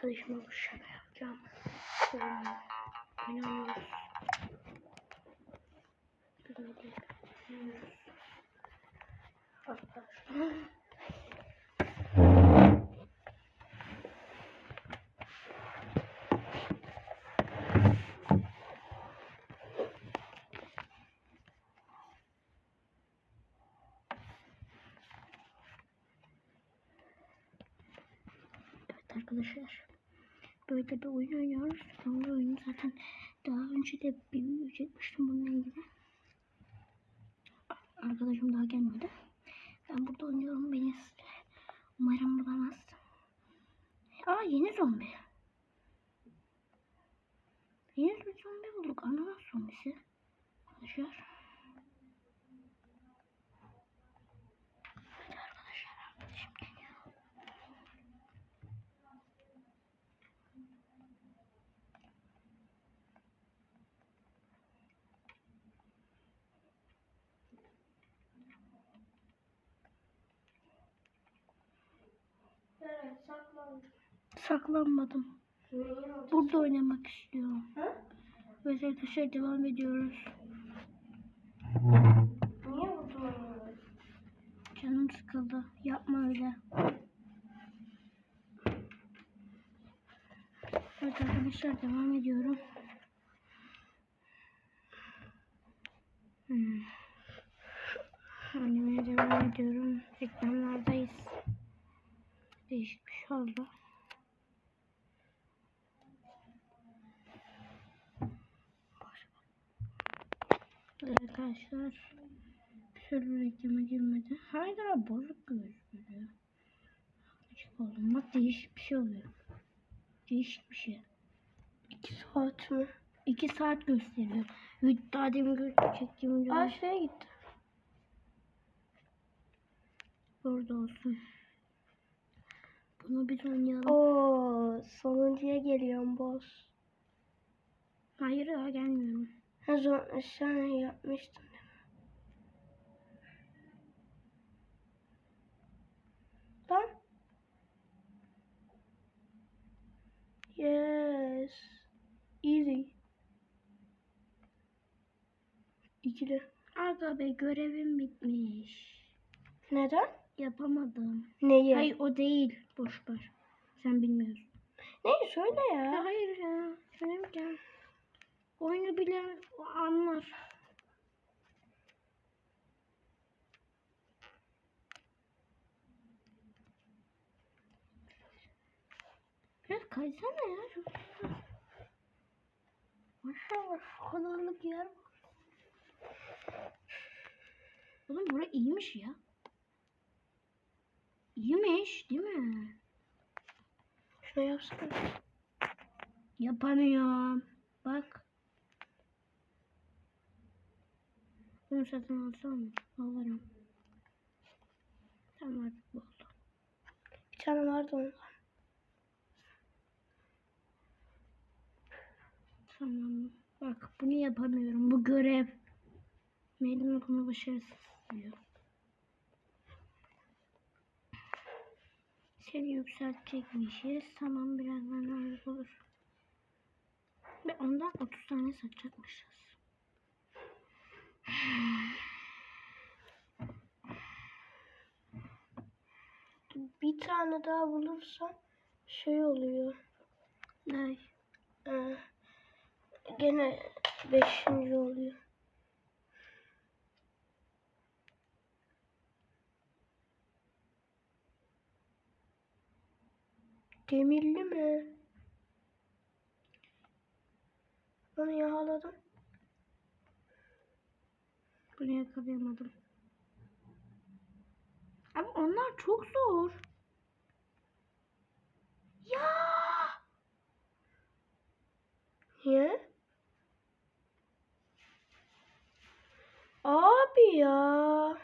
arkadaşıma bu şaka yapacağım. Oynamıyoruz. Bilmediğim. Oynuyoruz. Arkadaşlar. Arkadaşlar. Böyle bir oyun oynuyoruz. Bu oyunu zaten daha önce de bir video çekmiştim bununla ilgili. Arkadaşım daha gelmedi. Ben burada oynuyorum. Beni umarım bulamaz. Aa yeni zombi. Yeni bir zombi bulduk. Ananas zombisi. Arkadaşlar. Saklanmadım. Burada oynamak istiyorum. Evet arkadaşlar devam ediyoruz. Niye burada oynuyorsun? Canım sıkıldı. Yapma öyle. Evet arkadaşlar devam ediyorum. Hmm. Oynamaya devam ediyorum. Reklamlardayız. Değişik bir şey oldu. Arkadaşlar. Bir türlü reklama girmedi. Hala bozuk gözüküyor. Küçük oldum. Bak değişik bir şey oluyor. Değişik bir şey. 2 saat mi? 2 saat gösteriyor. Daha demin gö çektiğim video. Aa şuraya gitti. Burada olsun. Bunu biz oynayalım. Oo sonuncuya geliyorum boss. Hayır ya gelmiyorum. Ha zor sen yapmıştın. Lan. Yes. Easy. İkili. Aga be görevim bitmiş. Neden? Yapamadım. Neyi? Hayır o değil. Boş ver. Sen bilmiyorsun. Neyi söyle Ya ya. hayır ya. Söylemeyeceğim. Oyunu bilen anlar. Biraz kaysana ya. Maşallah şu kadarlık yer var. Oğlum bura iyiymiş ya. İyiymiş değil mi? Şunu yapsana. Yapamıyorum. Bak. Bunu satın alsam? Alırım. Tamam artık bu oldu. Bir tane vardı ondan. Tamam. Bak bunu yapamıyorum. Bu görev. Mailim bunu başarısız diyor. Seni yükseltecekmişiz. Tamam birazdan olur. Ve ondan 30 tane satacakmışız. Bir tane daha bulursam şey oluyor. Ne? Ee, gene beşinci oluyor. Demirli mi? Onu yakaladım. Bunu yakalayamadım. Ama onlar çok zor. Ya! Niye? Abi ya.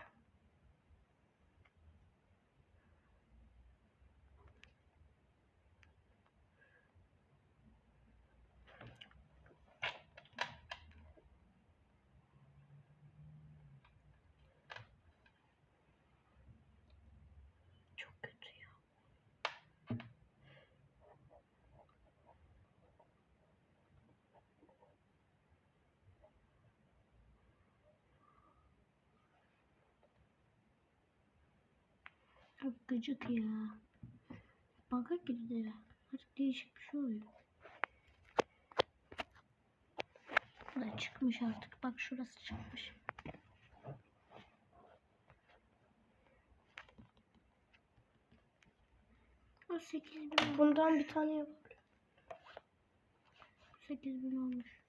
çok kötü ya. Çok gıcık ya. Banka girdi. Artık değişik bir şey oluyor. Da çıkmış artık. Bak şurası çıkmış. O 8000 olmuş. Bundan bir tane yap. 8000 olmuş.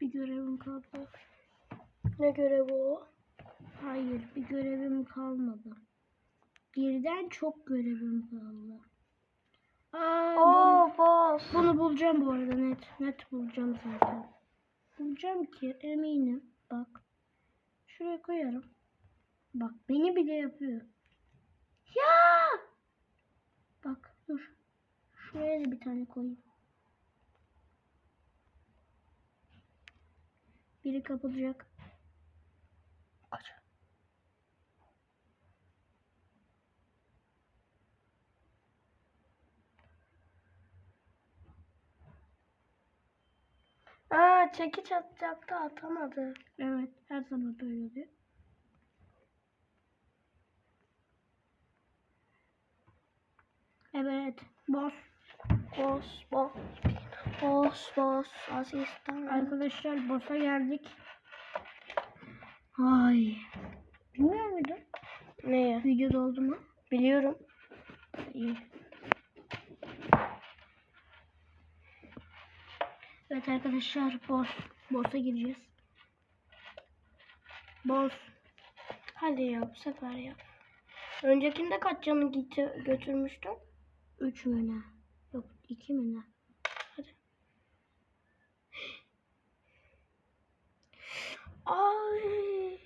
Bir görevim kaldı. Ne görevi o? Hayır, bir görevim kalmadı. Birden çok görevim kaldı. Aa, bu- Oo boss. bunu bulacağım bu arada net. Net bulacağım zaten. Bulacağım ki eminim. Bak. Şuraya koyarım. Bak beni bile yapıyor. Ya! Bak dur. Şuraya da bir tane koyayım. Biri kapılacak. Kaç. Aa çekiç atacaktı atamadı. Evet, her zaman böyle oluyor. Evet, boss. Boss boss. Boss boss. Asistan. Arkadaşlar boss'a geldik. Ay. Bilmiyor muydun? Neye? Videoda oldu mu? Biliyorum. İyi. Evet arkadaşlar boss. Boss'a gireceğiz. Boss. Hadi ya bu sefer yap. Öncekinde kaç canı gitti, götürmüştün? 3 mü ne? Yok 2 mi ne? Hadi. Ay.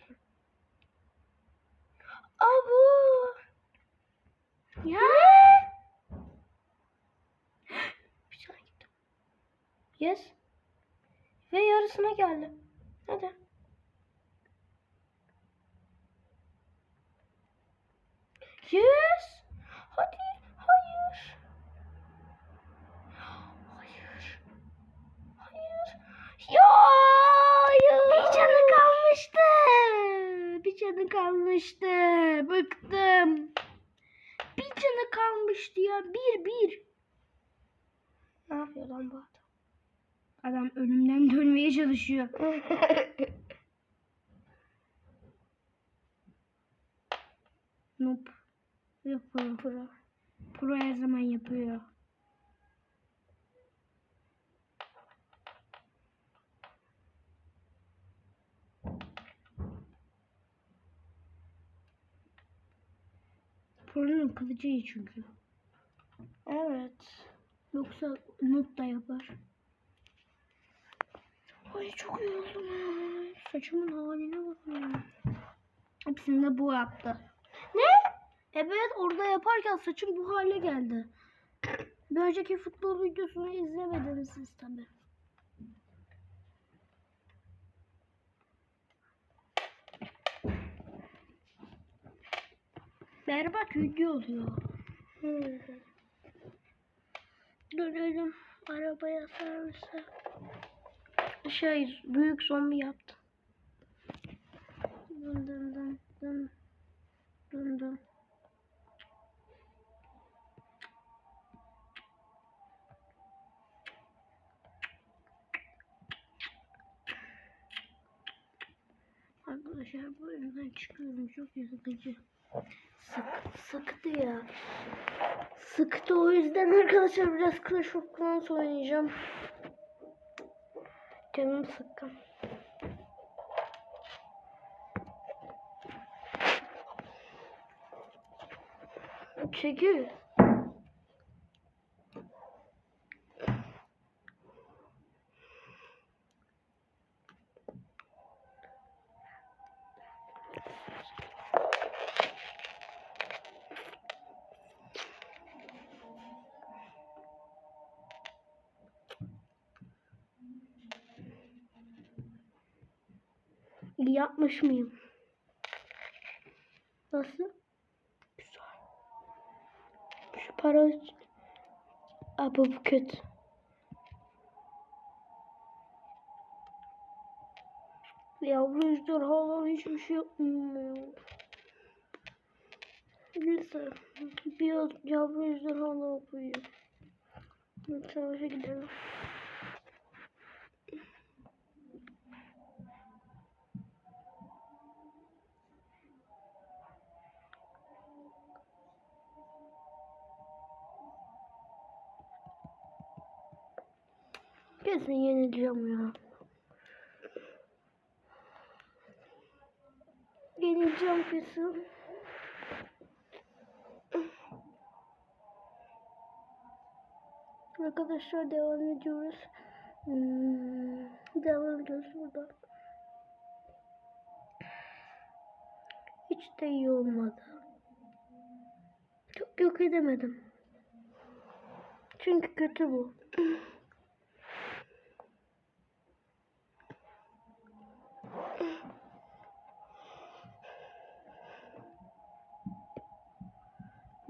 Abu. Ya. Bir gitti. Yes. Ve yarısına geldi. Hadi. Yes. Hadi. Hayır. Hayır. Hayır. Ya hayır. Bir canı kalmıştı. Bir canı kalmıştı. Bıktım. Bir canı kalmıştı ya. Bir bir. Ne yapıyor lan bu adam? Adam ölümden dönmeye çalışıyor. Noob. Yok pro. Pro. Pro her zaman yapıyor. Pro'nun kılıcı iyi çünkü. Evet. Yoksa noob da yapar. Ay çok yoruldum ya. Saçımın haline bakın. Hepsini de bu yaptı. Ne? Evet orada yaparken saçım bu hale geldi. Bir önceki futbol videosunu izlemediniz siz tabi. Berbat video oluyor. Hmm. Dönelim arabaya servise. Şey büyük zombi yaptı. Dın dın dın dın. Dın dın. Arkadaşlar bu evden çıkıyorum çok sıkıcı. Sık, sıktı ya. Sıktı o yüzden arkadaşlar biraz Clash of Clans oynayacağım. Canım sıkkın. Çekil. Yapmış mıyım? Nasıl? Güzel. Şu para... Aa, bu, bu kötü. Yavru ejderhalar hiçbir şey yapmıyor. Neyse. Bir yavru ejderha daha koyuyor. Hadi Savaşa gidelim. Kesin yenileceğim ya. Yenileceğim kesin. Arkadaşlar devam ediyoruz. Hmm, devam ediyoruz burada. Hiç de iyi olmadı. Çok yok edemedim. Çünkü kötü bu.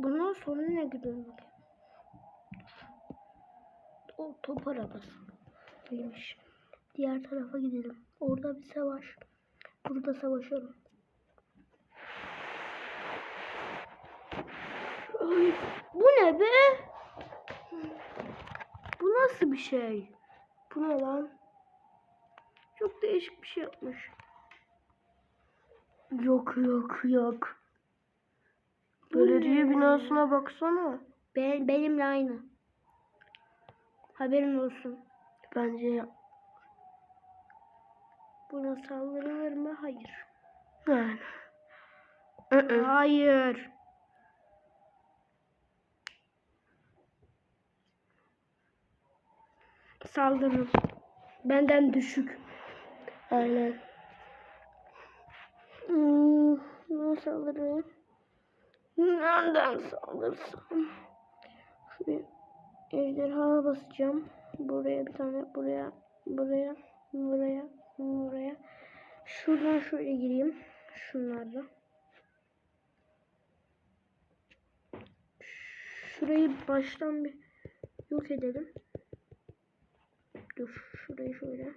Bundan sonra ne gidiyor bakayım. O top arabası. Neymiş? Diğer tarafa gidelim. Orada bir savaş. Burada savaşalım. Ay, bu ne be? Bu nasıl bir şey? Bu ne lan? Çok değişik bir şey yapmış. Yok yok yok. Belediye binasına baksana. Ben, benimle aynı. Haberin olsun. Bence buna saldırılır mı? Hayır. Yani. Hayır. Saldırın. Benden düşük. Aynen. Hmm, nasıl saldırayım? Nereden saldırsam? Şuraya ejderha basacağım. Buraya bir tane, buraya, buraya, buraya, buraya. Şuradan şöyle gireyim. Şunlarla. Şurayı baştan bir yok edelim. Dur, şurayı şöyle.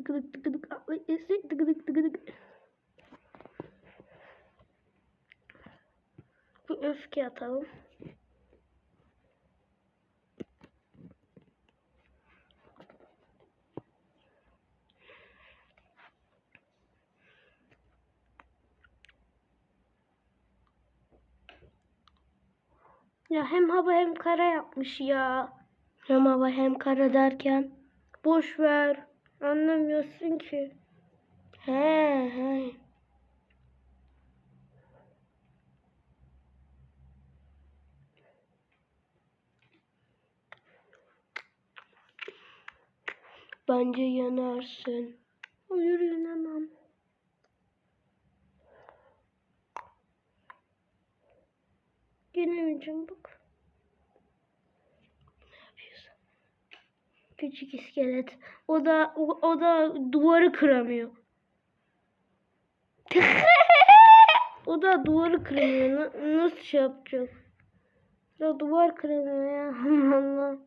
Tıkıdık tıkıdık atlayıp esnek tıkıdık tıkıdık. Bu öfke atalım. Ya hem hava hem kara yapmış ya. Hem hava hem kara derken. Boş ver. Anlamıyorsun ki. He he. Bence yanarsın. Hayır yenemem. Yenemeyeceğim bak. Ne yapıyorsun? Küçük iskelet. O da o, o da duvarı kıramıyor. o da duvarı kıramıyor. Na- nasıl şey yapacak? Ya duvar kıramıyor ya. Allah Allah.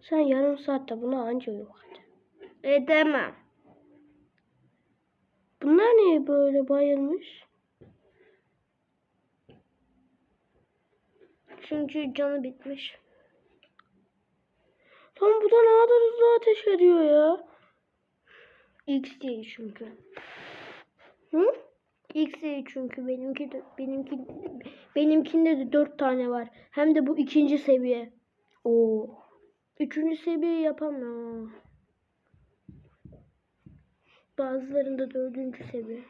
Sen yarım saatte buna anca yok Edemem. Bunlar niye böyle bayılmış? Çünkü canı bitmiş. Lan bu da ne kadar hızlı ateş ediyor ya. X değil çünkü. Hı? X değil çünkü benimki de benimki benimkinde de dört tane var. Hem de bu ikinci seviye. Oo. Üçüncü seviye yapamam. Bazılarında dördüncü seviye.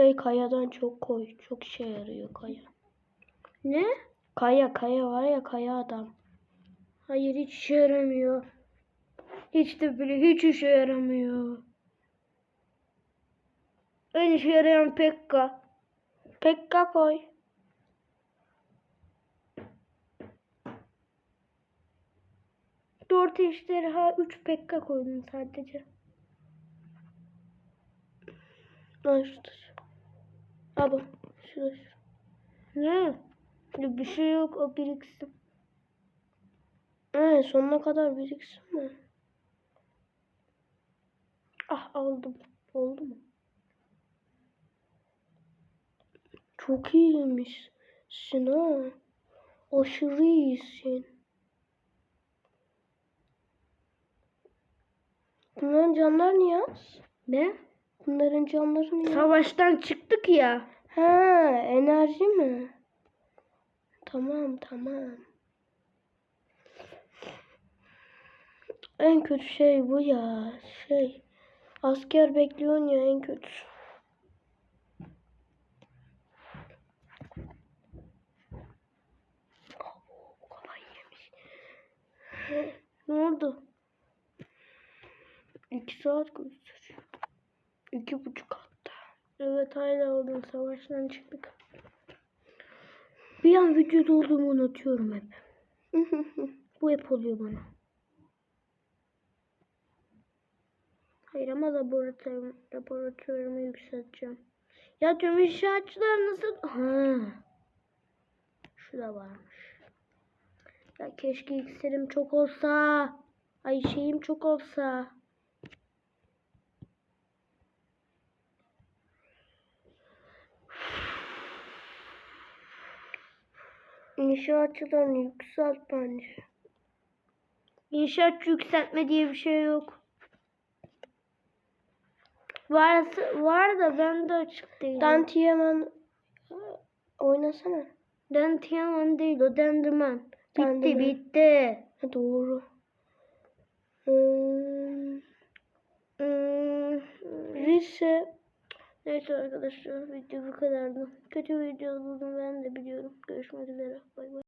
Şey kayadan çok koy. Çok işe yarıyor kaya. Ne? Kaya kaya var ya kaya adam. Hayır hiç işe yaramıyor. Hiç de bile hiç işe yaramıyor. En işe yarayan Pekka. Pekka koy. Dört ejderha, üç Pekka koydum sadece. Şurada. Abi şurada. Ne? Bir şey yok o biriksin. Evet sonuna kadar biriksin mi? Ah aldım. Oldu mu? Çok iyiymişsin ha. Aşırı iyisin. Bunların canları niye az? Ne? Bunların canları az? Savaştan çıktık ya. Ha, enerji mi? Tamam, tamam. En kötü şey bu ya. Şey. Asker bekliyorsun ya en yemiş. ne oldu? İki saat gösteriyor. İki buçuk hatta. Evet hala oldum. Savaştan çıktık. Bir an vücut olduğumu unutuyorum hep. Bu hep oluyor bana. Hayır ama laboratuvarım, laboratuvarımı yükselteceğim. Ya tüm inşaatçılar nasıl... Ha. Şu da varmış. Ya keşke iksirim çok olsa. Ay şeyim çok olsa. İnşaatçılarını yükselt bence. İnşaatçı yükseltme diye bir şey yok. Varsa, var da ben de açık değilim. Dantiyaman oynasana. Dantiyaman değil o Denderman. Bitti Denderman. bitti. Ha, doğru. Hmm. Hmm. Lise. Neyse arkadaşlar video bu kadardı. Kötü video olduğunu ben de biliyorum. Görüşmek üzere. Bay bay.